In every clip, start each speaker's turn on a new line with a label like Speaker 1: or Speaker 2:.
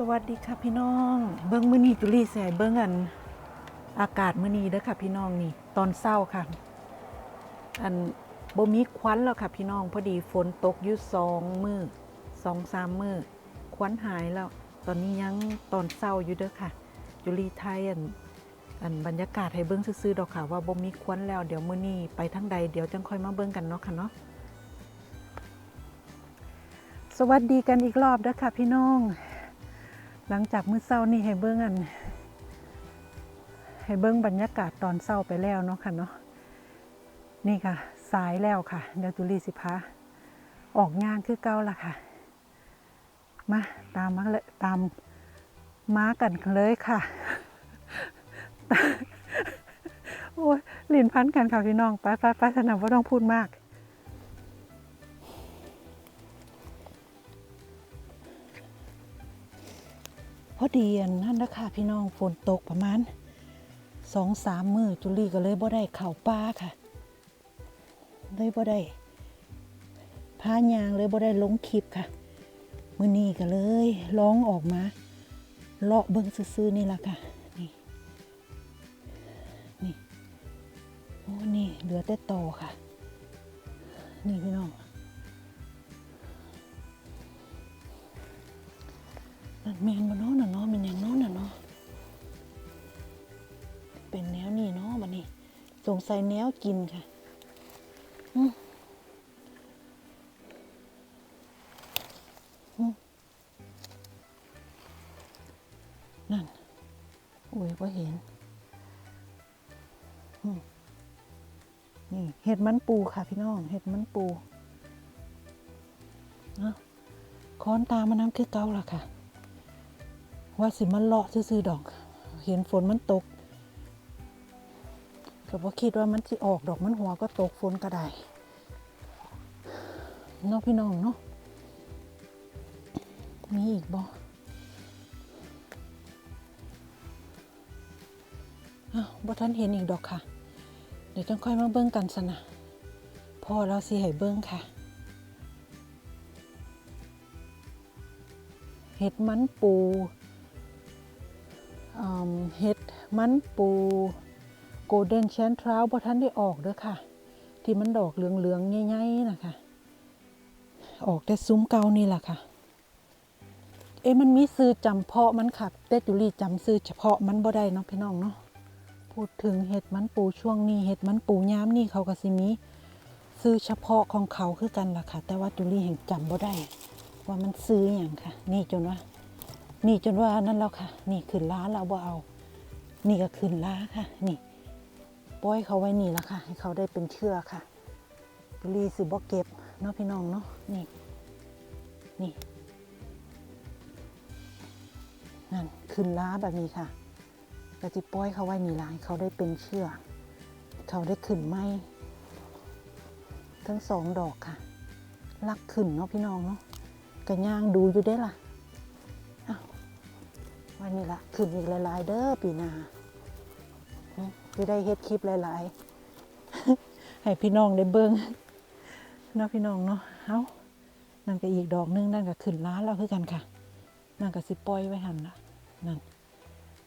Speaker 1: สวัสดีค่ะพี่น้อง เบิ้งมือนี้จุลีใส่เบิ้งอัน อากาศมือนีเด้อค่ะพี่น้องนี่ ตอนเช้าค่ะ อันบ่มีควันแล้วค่ะพี่น้องพอดีฝนตกอยู่สองมือสองสามมือควันหายแล้ว ตอนนี้ยังตอนเช้าอยู่เด้อค่ะจุลีไทยอันอันบรรยากาศให้เบิ้งซื่อๆดอกค่ะ ว่าบ่มีควันแล้วเดี๋ยวมือนีไปทางใดเดี๋ยวจังค่อยมาเบิ้งกันเนาะค่ะเนาะสวัสดีกันอีกรอบเด้อค่ะพี่น้อง หลังจากมื้อเช้านี่ให้เบิ้งอัน ให้เบิ้งบรรยากาศตอนเช้าไปแล้วเนาะค่ะเนาะนี่ค่ะ สายแล้วค่ะ เดี๋ยวจุลีสิพาออกงานคือเก่าละค่ะ มาตามมาเลยตามม้ากันเลยค่ะ โอ้ยหลินพันกันค่ะพี่น้อง ไปไปไปสนามว่าต้องพูดมาก อดีอันนั่นนะคะพี่น้องฝนตกประมาณสองสามมือจุลี่ก็เลยบ่ได้เข่าป้าค่ะ เลยบ่ได้พายางเลยบ่ได้ลงคลิปค่ะมือนี้ก็เลยร้องออกมาเลาะเบิ่งซื่อๆนี่ล่ะค่ะนี่นี่โอ้นี่เหลือแต่ตอค่ะ นี่พี่น้องมันแมนบ่นน่ะเสงสัยแนวกินค่ะนั่นโอ้ยบ่เห็น นี่เห็ดมันปูค่ะพี่น้อง เห็ดมันปูเนาะค้อนตามมาน้ำคือเก่าล่ะค่ะ ว่าสิมันเลาะซื่อๆดอก เห็นฝนมันตก ก็บ่คิดว่ามันสิออกดอกมันหัวก็ตกฝนก็ได้เนาะพี่น้องเนาะมีอีกบ่อ้าวบ่ทันเห็นอีกดอกค่ะ เดี๋ยวจังค่อยมาเบิ่งกันสนะพ่อเราสิให้เบิ่งค่ะเห็ดมันปูเห็ดมันปู โกลเด้นแชนทราวบ่ทันได้ออกเด้อค่ะ ที่มันดอกเหลืองๆใหญ่ๆนะคะ ออกแต่ซุ้มเก่านี่แหละค่ะ เอ๊ะมันมีซื้อจำเพาะมันค่ะแต่จุลีจำซื้อเฉพาะมันบ่ได้เนาะพี่น้องเนาะพูดถึงเห็ดมันปูช่วงนี้เห็ดมันปูย้ำนี่เขาก็สิมีซื้อเฉพาะของเขาคือกันล่ะค่ะ แต่ว่าจุลีแห่งจำบ่ได้ ว่ามันซื้ออย่างค่ะ นี่จนว่า นี่จนว่านั่นแล้วค่ะ นี่ขึ้นล้าเราบ่เอา นี่ก็ขึ้นล้าค่ะ นี่ ปล่อยเขาไว้นี่ละค่ะ ให้เขาได้เป็นเชื่อค่ะบุรีสิบ่เก็บเนาะพี่น้องเนาะนี่นี่นั่นขึ้นล้าแบบนี้ค่ะก็จะปล่อยเขาไว้นี่ละให้เขาได้เป็นเชื่อเขาได้ขึ้นไม้ทั้งสองดอกค่ะ ลักขึ้นเนาะพี่น้องเนาะกระย่างดูอยู่ได้ล่ะอ้าววันนี้ละขึ้นอีกหลายๆเด้อปีนา จะได้เฮ็ดคลิปหลาย ๆ ให้พี่น้องได้เบิ่งเนาะพี่น้องเนาะเอ้านั่นก็อีกดอกหนึงนั่นก็ขึ้นล้านแล้วคือกันค่ะ นั่นก็สิปล่อยไว้หันละนั่น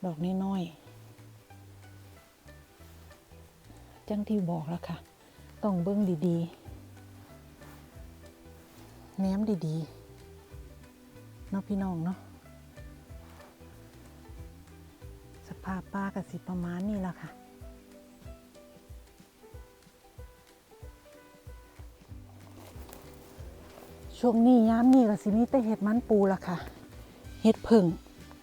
Speaker 1: ดอกน้นอยๆจังที่บอกแล้วค่ะ ต้องเบิ่งดีๆแนมดีๆเนาะพี่น้องเนาะสภาพป้ากับสิประมาณนี้ละค่ะ ช่วงนี้ย้ำนี่ก็สิมีแต่เห็ดมันปูละค่ะ เห็ดผึ่ง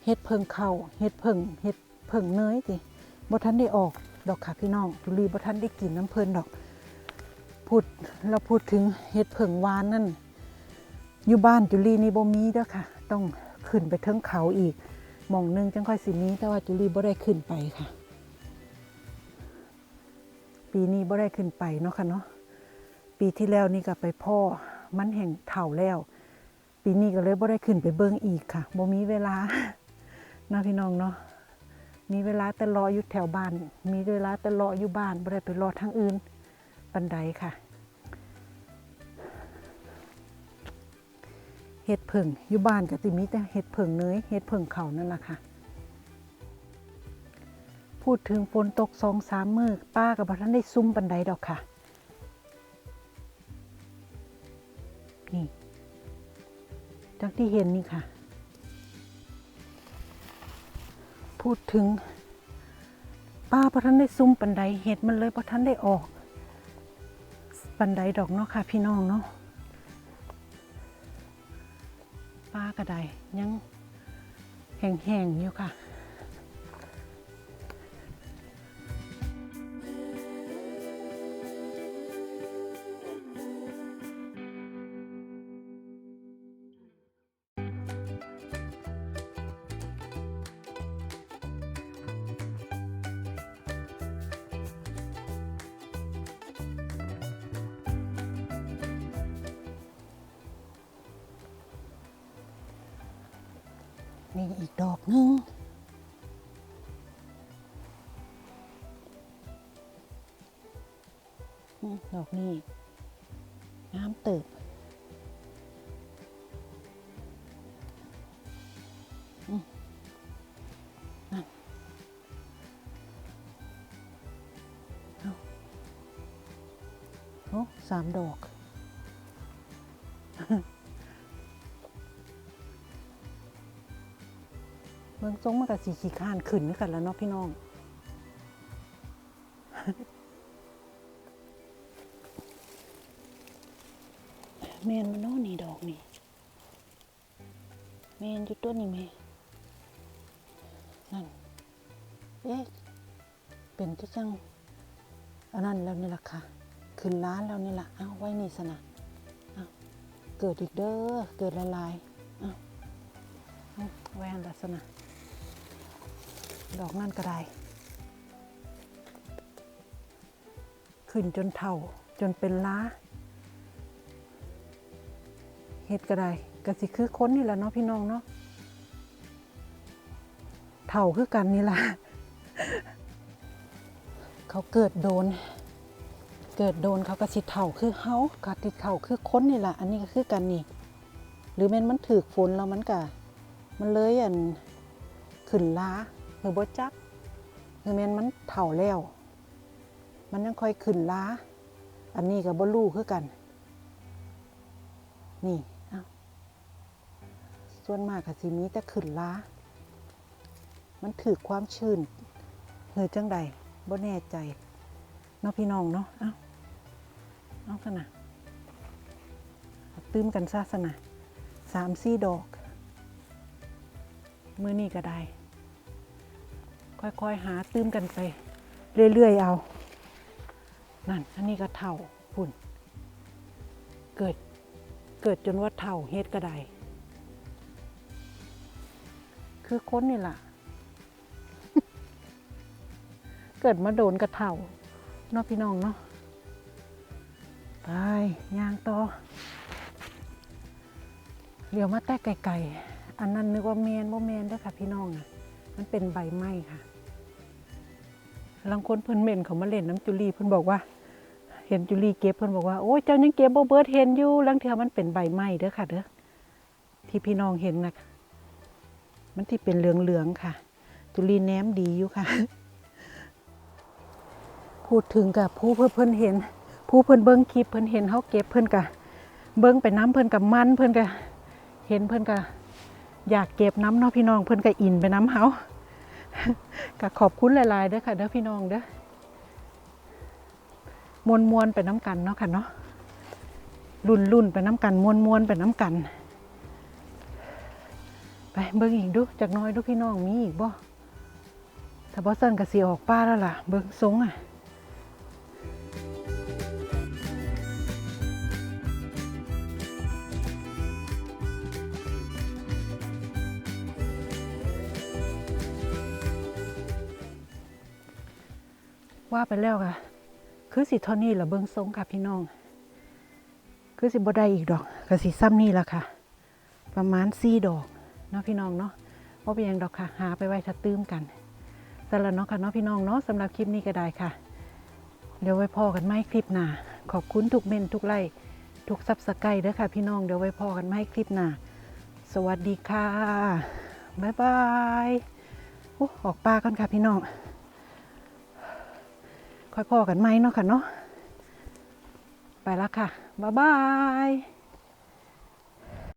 Speaker 1: เห็ดเพิงเข่าเห็ดผึ่งเห็ดผึ่งเนยสิบ่ทันได้ออกดอกค่ะพี่น้องจุลีบ่ทันได้กินน้ำเพลินดอก พูดเราพูดถึงเห็ดผึ่งหวานนั่น อยู่บ้านจุลีนี่บ่มีเด้อค่ะ ต้องขึ้นไปเทิงเขาอีกมองหนึงจังค่อยสิมีแต่ว่าจุลีบ่ได้ขึ้นไปค่ะ ปีนี้บ่ได้ขึ้นไปเนาะค่ะเนาะปีที่แล้วนี่ก็ไปพ่อ มันแห่งเถ่าแล้ว ปีนี้ก็เลยบ่ได้ขึ้นไปเบิ่งอีกค่ะบ่มีเวลานาะพี่น้องเนาะมีเวลาแต่รออยู่แถวบ้าน มีเวลาแต่รออยู่บ้านบ่ได้ไปรอทางอื่นปันใดค่ะเห็ดผึ่งอยู่บ้านก็ติมีแต่เห็ดผึ่งเนยเห็ดผึ่งเขานั่นแหละค่ะ พูดถึงฝนตกสองสามมือป้ากับพ่ท่านได้ซุ้มบันไดดอกค่ะ จากที่เห็นนี่ค่ะ พูดถึงป้าพระท่านได้ซุ้มบันไดเห็ดมันเลยพระท่านได้ออกบันไดดอกเนาะค่ะ พี่น้องเนาะป้ากระไดยังแห้งๆอยู่ค่ะ นี่อีกดอกหนึง ดอกนี้งามเติบโอ้สามดอก ทรงมันกับสีขี้ข้านขึ้นกันแล้วเนาะพี่น้องแมนมันเนาะนี่ดอกนี่แมนอยู่ต้นนี่แม่นั่น เอ๊ะ เป็นที่จังอันนั้นแล้วนี่ล่ะค่ะ ขึ้นร้านแล้วนี่ล่ะเอาไว้นี่สนะเอาเกิดอีกเด้อ เกิดละลายเอาเอาไว้อันลักษณะ ดอกนั่นก็ได้ ขึ้นจนเท่าจนเป็นล้าเห็ดก็ได้ก็สิคือค้นนี่แหละเนาะพี่น้องเนาะเท่าคือกันนี่ล่ะเขาเกิดโดน เกิดโดนเขาก็สิเท่าคือเฮากัดติดเท่าคือค้นนี่ล่ะอันนี้ก็คือกันนี่ หรือแม่นมันถือฝนแล้วมันก็มันเลยอันขึ้นล้า หรือบ่จักคือแมนมันเถ่าแล้ว มันยังค่อยขึ้นล้า อันนี้กับบ่รู้คือกัน นี่เอ้าส่วนมากก็สิมีแต่ขึ้นล้า มันถือความชื้นเหือจังใดบ่แน่ใจเนาะพี่น้องเนาะเอ้าเอาสนะเอาตื้มกันซะสนะสามสี่ดอก มือนี่ก็ได้ ค่อยๆหาตื้มกันไป เรื่อยๆเอา นั่น อันนี้ก็เท่าพุ่น เกิด เกิดจนว่าเท่าเฮ็ดก็ได้ คือค้นนี่ล่ะ เกิดมาโดนกระเท่าเนาะพี่น้องเนาะไปย่างต่อเดี๋ยวมาแตกไก่ๆอันนั้นนึกว่าแมนบ่แมนด้อค่ะพี่น้องอะมันเป็นใบไม้ค่ะ ลังคนเพิ่นเม่นเขามาเล่นน้ำจุลีเพิ่นบอกว่า เห็นจุลีเก็บเพิ่นบอกว่าโอ้ยเจ้ายังเก็บบ่เบิดเห็นอยู่ลังเทือมันเป็นใบไม้เด้อค่ะเด้อที่พี่น้องเห็นนะมันที่เป็นเหลืองๆค่ะ จุลีแนมดีอยู่ค่ะ พูดถึงกับผู้เพิ่นเพิ่นเห็น ผู้เพิ่นเบิ่งคลิปเพิ่นเห็นเฮาเก็บเพิ่นกะเบิ่งไปน้ำเพิ่นกับมันเพิ่นกะเห็นเพิ่นกะอยากเก็บน้ำเนาะพี่น้องเพิ่นกะอินไปน้ำเฮา ก็ขอบคุณหลายๆเด้อค่ะเด้อพี่น้องเด้อมวนมวนไปน้ำกันเนาะค่ะเนาะรุ่นรุ่นไปน้ำกันมวนมวนไปน้ำกัน ไปเบิ้งอีกดูจากน้อยดูพี่น้องมีอีกบ่ถ้าบอสเซนก็สิออกป้าแล้วล่ะ เบิ้งสงอะ ว่าไปแล้วค่ะ คือสิเท่านี้ละเบิ้งทรงค่ะพี่น้อง คือสิบ่ได้อีกดอกก็สิซ้ำนี่ละค่ะ ประมาณสี่ดอกเนาะพี่น้องเนาะว่าเป็นหยังดอกค่ะ หาไปไว้ถ้าตื้มกันแต่ละเนาะค่ะเนาะพี่น้องเนาะสำหรับคลิปนี้ก็ได้ค่ะ เดี๋ยวไว้พอกันไหมคลิปหน้าขอบคุณทุกเมนทุกไลค์ทุกซับสไครต์เด้อค่ะพี่น้องเดี๋ยวไว้พอกันไหมคลิปหน้าสวัสดีค่ะบ๊ายบายออกปลากันค่ะพี่น้อง ค่อยพ่อกันไหมเนาะค่ะเนาะไปแล้วค่ะ บ๊ายบาย